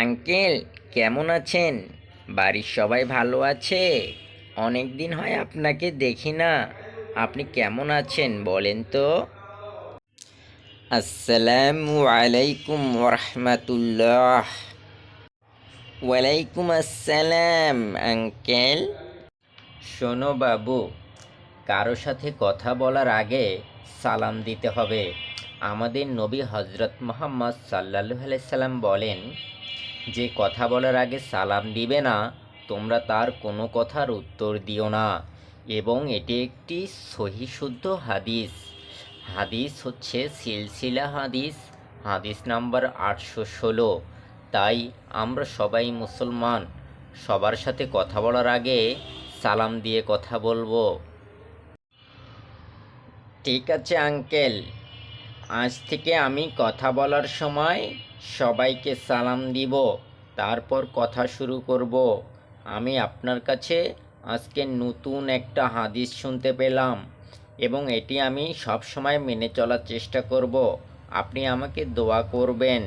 Uncle, কেমন আছেন? বাড়ির সবাই ভালো আছে? অনেক দিন হয় আপনাকে দেখি না। আপনি কেমন আছেন বলেন তো? আসসালামু আলাইকুম রহমতুল্লাহ ওয়ালাইকুম আসসালাম, আঙ্কেল। শোনো বাবু, কারও সাথে কথা বলার আগে সালাম দিতে হবে। আমাদের নবী হজরত মোহাম্মদ আলাইহি সাল্লাম বলেন, যে কথা বলার আগে সালাম দিবে না, তোমরা তার কোনো কথার উত্তর দিও না। এবং এটি একটি সহিশুদ্ধ হাদিস। হাদিস হচ্ছে সিলসিলা হাদিস হাদিস নাম্বার আটশো ষোলো। তাই আমরা সবাই মুসলমান, সবার সাথে কথা বলার আগে সালাম দিয়ে কথা বলব। ঠিক আছে, আঙ্কেল। আজ থেকে আমি কথা বলার সময় সবাইকে সালাম দিব, তারপর কথা শুরু করব। আমি আপনার কাছে আজকে নতুন একটা হাদিস শুনতে পেলাম এবং এটি আমি সব সময় মেনে চলার চেষ্টা করব। আপনি আমাকে দোয়া করবেন।